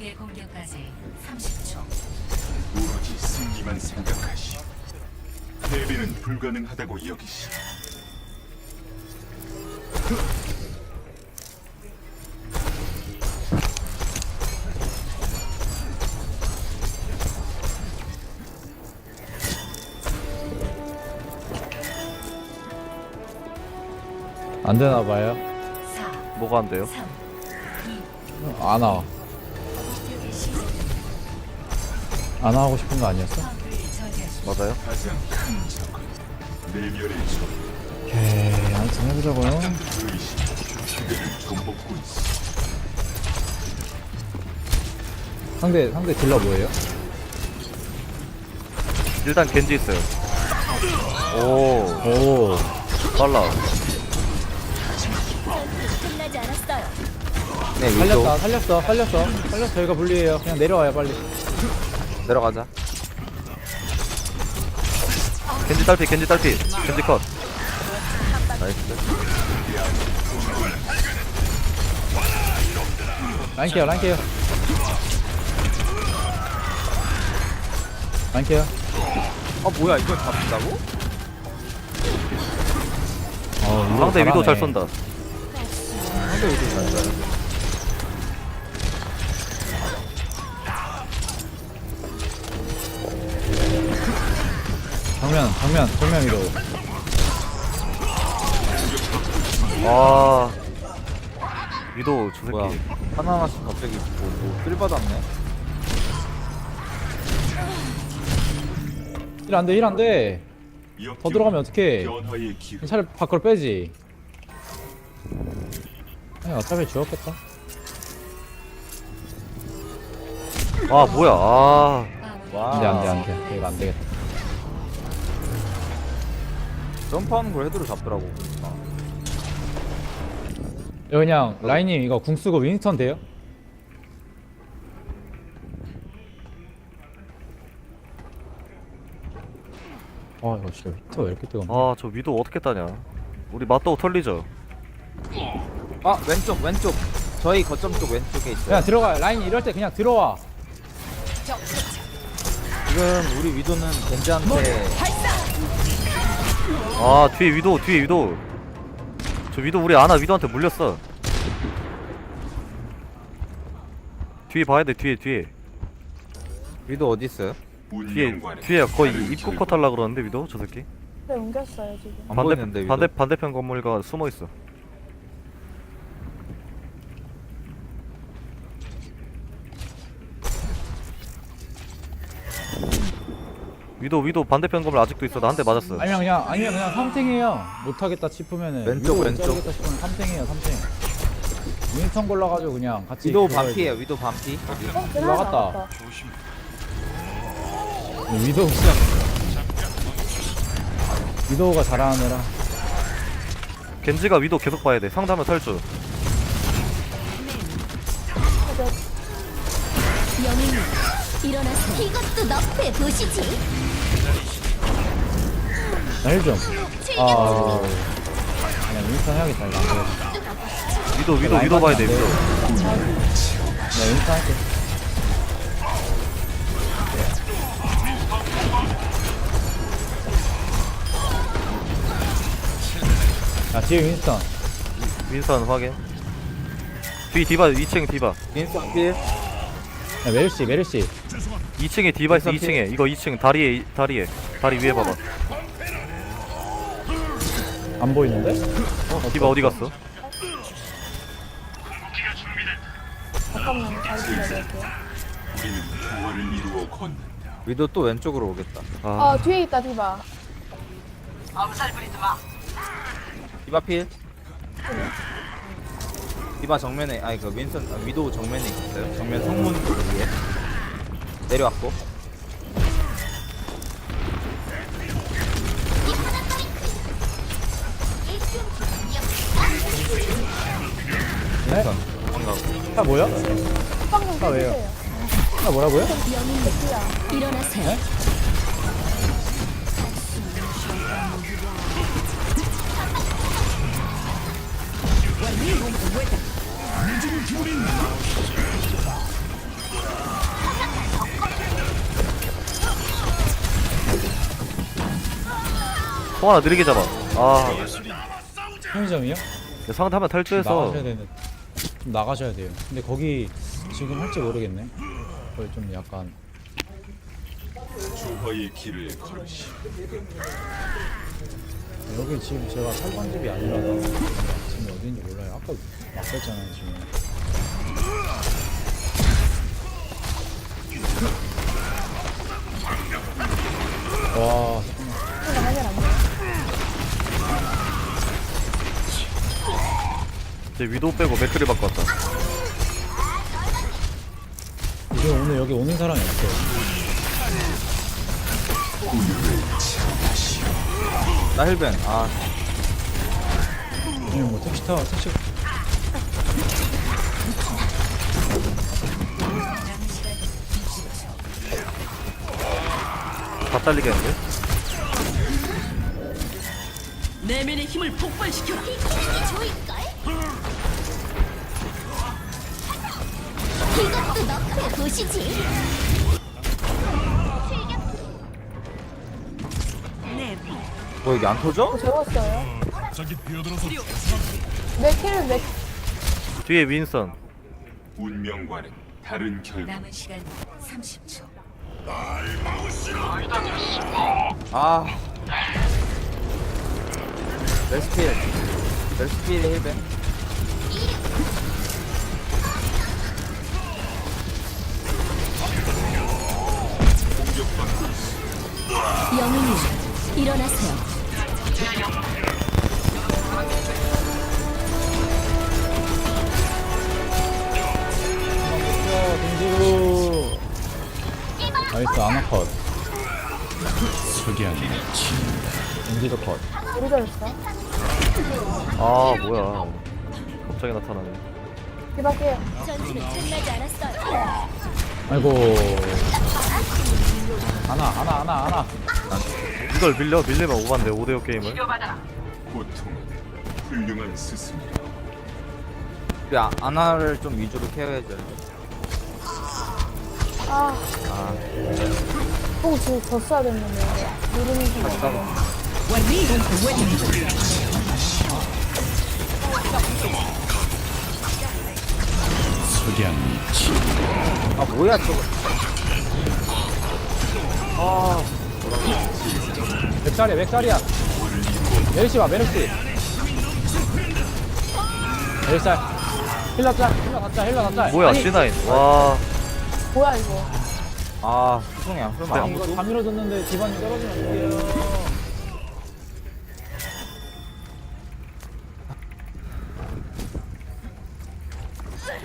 적의 공격까지 30초. 오로지 승리만 생각하시. 패배는 불가능하다고 여기시. 안 되나 봐요. 4, 뭐가 안 돼요? 3, 안 와. 안 하고 싶은 거 아니었어? 맞아요? 오케이, 아무튼 해보자고요. 상대, 상대 딜러 뭐예요? 일단 겐지 있어요. 오, 오, 빨라. 끝나지 않았어요. 네, 살렸다, 살렸어, 살렸어. 살렸어, 저희가 불리해요. 그냥 내려와요, 빨리. 내려가자. 겐지 딸피, 겐지 딸피, 겐지 컷. 나이스. 라인 케어, 라인 케어. 라인 케어. 아 뭐야 이걸 잡힌다고? 어, 상대 위도 잘. 쏜다. 상대 위도 잘 써요 정면, 정면, 정면 위로. 아, 위도 저 뭐야 새끼. 하나하나씩 갑자기 뭐뭐쓸 받았네 힐안 돼, 힐안 돼. 더 들어가면 어떡해. 변화의. 차라리 밖으로 빼지. 아니, 어차피 죽었겠다. 아, 뭐야. 아, 와 안 돼, 안 돼, 안 돼. 이거 안 되겠다. 점프하는 걸 헤드로 잡더라고 이거 그냥 라인님 이거 궁 쓰고 윈스턴 돼요? 아 이거 진짜 히터 왜 이렇게 뜨거워? 아, 저 위도 어떻게 따냐. 우리 맞다고 털리죠? 아 왼쪽 왼쪽 저희 거점 쪽 왼쪽에 있어요 그냥 들어가 라인 이럴 때 그냥 들어와 지금 우리 위도는 겐지한테 아, 뒤에 위도, 뒤에 위도. 저 위도 우리 아나 위도한테 물렸어. 뒤에 봐야 돼, 뒤에, 뒤에. 위도 어디 있어요? 뒤에, 뒤에 거의 입구. 컷 하려 그러는데, 위도? 저 새끼? 네 옮겼어요 지금. 안 반대, 보이는데 위도 반대, 반대편 건물가 숨어 있어. 위도, 위도 반대편 건물 아직도 있어. 나 한 대 맞았어. 아니면 그냥 아니면 그냥 삼탱해요 못하겠다 싶으면은 왼쪽, 위로 왼쪽. 싶으면 삼탱해요 삼탱 윈스턴 골라가지고 그냥 같이 위도 그거 반피에요 위도 반피 어, 올라갔다. 나갔다. 해야지. 위도우 위도우가 잘하는 애라 겐지가 위도 계속 봐야 돼. 상담을 탈주. 영웅님 일어나서 이것도 너프에 보시지. 나힐좀 아 그냥 윈스턴 해야겠다 이거 안 되겠다 위도, 위도, 위도 봐야 돼, 위도. 네 윈스턴 할게 야 뒤에 윈스턴 윈선 확인. 뒤 디바 2층 디바. 윈스턴 필 야 메르시 메르시 2층에 디바 있어 윈선 2층에. 이거 2층 다리에 다리에 다리 위에 봐봐. 안 보이는데? 디바 어디 갔어? 잠깐만 이루어 걷는다. 위도 또 왼쪽으로 오겠다 아, 어 뒤에 있다 디바. 디바 필 디바 정면에 아니 그 윈선 아, 위도 정면에 있어요 정면 성문 위에 내려왔고 일단 도망가고 다 뭐야? 빵좀 왜요? 다 아, 뭐라고요? 일어나세요. 네? 또 하나 느리게 잡아 아 편의점이요? 네, 상타 한번 탈주해서 좀 나가셔야 돼요. 근데 거기 지금 할지 모르겠네. 거기 좀 약간 조화의 길을 걸으시. 여기 지금 제가 살던 집이 아니라서 지금 어딘지 몰라요. 아까 막혔잖아요 지금. 와 제 위도우 빼고 맥크리 바꿔 왔다 이제 오늘 여기 오는 사람이 없어요. 나 헬벤 아 아니면 뭐 택시 타 택시 다 잘리겠는데? 내면의 힘을 폭발시켜라. 이 것도 너프에 보시지. 뭐 이게 안 터져? 재웠어요. 맥힐 맥 뒤에 윈선 운명과는 다른 결과. 남은 시간 30초. 아 레스필 레스필 헬벤 영웅님 일어나세요. 나이스 아나 컷 석양 동지도 컷 우리 잘했어. 아 뭐야 갑자기 나타나네 뒤바퀴 전투는 끝나지 않았어요. 아이고. 하나 하나 하나 하나. 이걸 밀려 밀리면 오반데 5대5 게임을. 고통은 훌륭한 스승이야. 우리 아, 아나를 좀 위주로 케어해줘야 돼 아, 아, 뽕 지금 졌어야 됐는데. 누르는 석양 아 뭐야 저거. 맥살이야 맥살이야. 메르시 와 메르시. 메르살. 힐러 짤 힐러 가짜 힐러 가짜 뭐야 C9. 와. 뭐야 이거? 아 죄송해요 설마 이거 아무도 다 밀어줬는데 기반이 떨어지면 어떡해요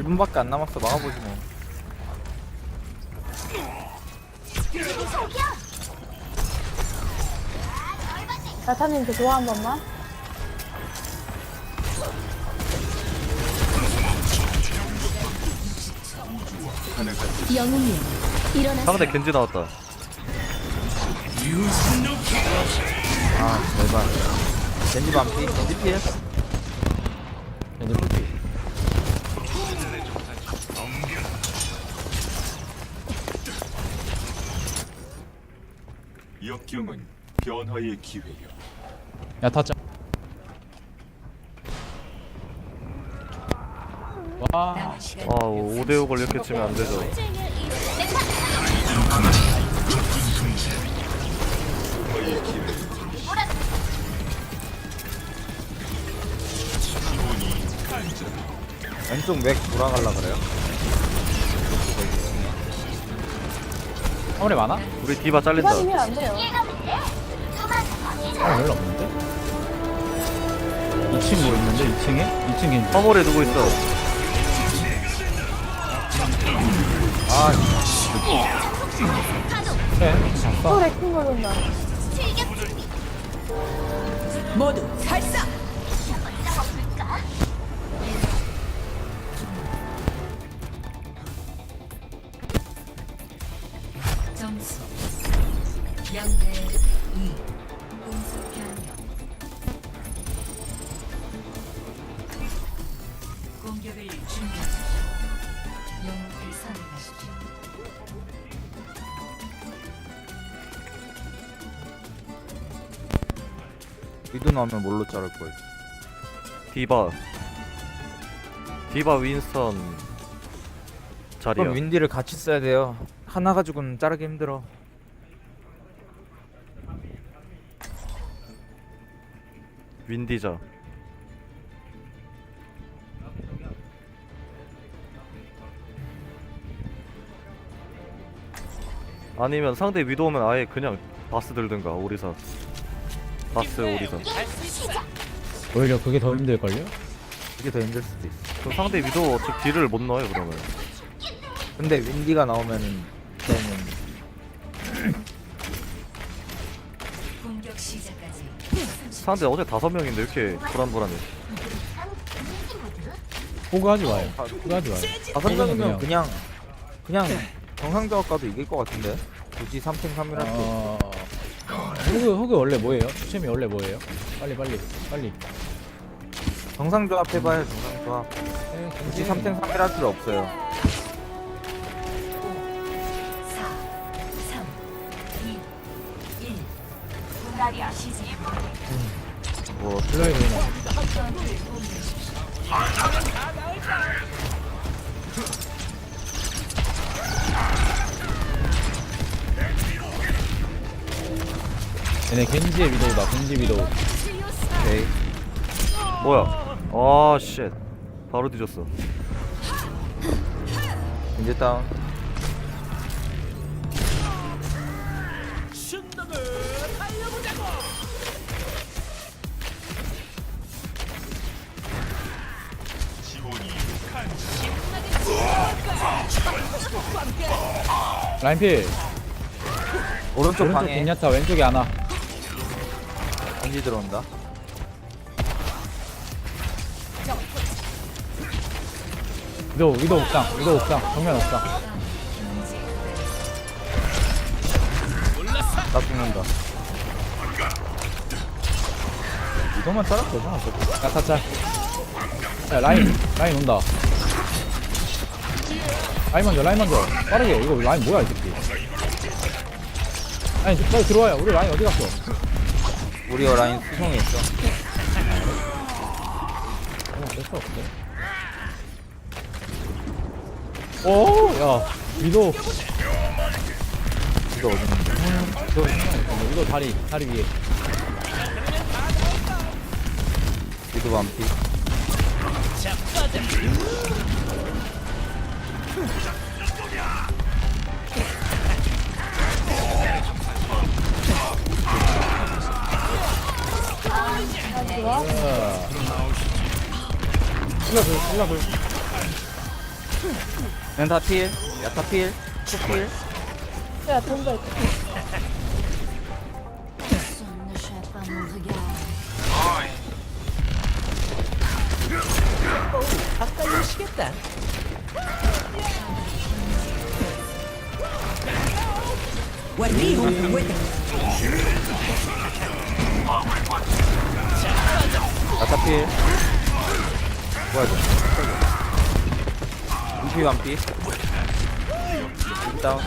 1분밖에 안 남았어. 막아보지 뭐. 나타님 저 도와 한 번만. 영웅님 일어나세요. 상대 겐지 나왔다. 아 제발 겐지 반피 겐지 피해? 겐지 역경은 변화의 기회여. 야 타짜. 와. 아 5대5걸 이렇게 치면 안 되죠. 왼쪽 맥 돌아갈라 그래요 화물이 많아? 우리 디바 잘린다 디바님이 안 돼요. 화물 별로 없는데? 2층 뭐 있는데 2층에? 2층 겐지 화물에 누구 있어 아 그래 또 레킹 걸린다. 모두 발사. 위도 나오면 뭘로 자를 거예요? 디바 디바 윈스턴 자리야 그럼 윈디를 같이 써야 돼요. 하나 가지고는 자르기 힘들어. 윈 디자 아니면 상대 위도우면 아예 그냥 바스 들든가 오리사 바스 오리사 오히려 그게 더 힘들걸요? 이게 더 힘들 수도 있어. 상대 위도우 어차피 딜을 못 넣어요 그러면 근데 윈디가 나오면은 그러면 공격 시작까지 상대 어제 다섯 명인데 왜 이렇게 불안불안해 포기하지 마요. 포기하지 마요. 다섯 명이면 그냥 그냥 정상적 가도 이길 것 같은데. 굳이 3탱 3이라 도 어... 호그 호그 원래 뭐예요? 추첨이 원래 뭐예요? 빨리 빨리 빨리. 정상 조합 해봐요 정상 조합. 네, 굳이 괜찮아요. 3탱 3이라 할 필요 없어요. 4 3 2 1 분다리아 시즌 뭐 불러야 되나? 얘네 겐지의 위도우다. 겐지 위도우. 오케이. 뭐야 아쉣 바로 뒤졌어 이제 다운. 라인필. 오른쪽 오른쪽 방에 빈야타 왼쪽에 하나. 전지 들어온다. 위도우 위도우 옥상. 위도우 옥상. 정면 옥상. 나 죽는다. 이거만 따라 되잖아. 야타 짤. 야 라인 라인 온다. 라인 먼저 라인 먼저. 빠르게 이거 라인 뭐야 이 새끼. 라인 빨리 들어와요. 우리 라인 어디 갔어? 우리 라인 수송에 있어. 어, 될수 없어. 오, 야, 위도, 이거 어디 있는데? 위도, 다리, 다리 위에. 위도 반피. 슬라블, 슬라블. 멘타 필, 야타 필, 투 필. 야 던져 가까이 오시겠다. 완리 왜야 타 필. 뭐야 이거? 반피. 다운.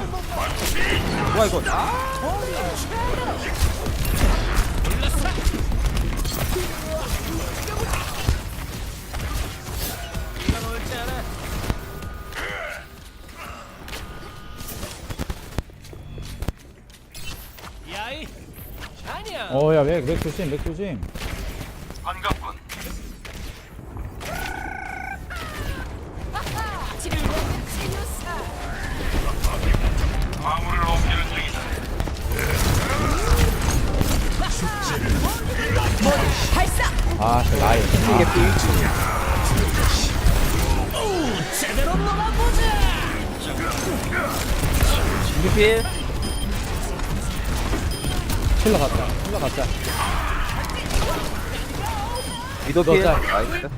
뭐야 이거? 어, 야, 맥, 맥 조심, 맥 조심. 아, 저 라인. 이게 필. 제대로 놀아보자. 이게 필. 킬러 갔다, 킬러 갔다. 위도 너 필. 짤. 나이스.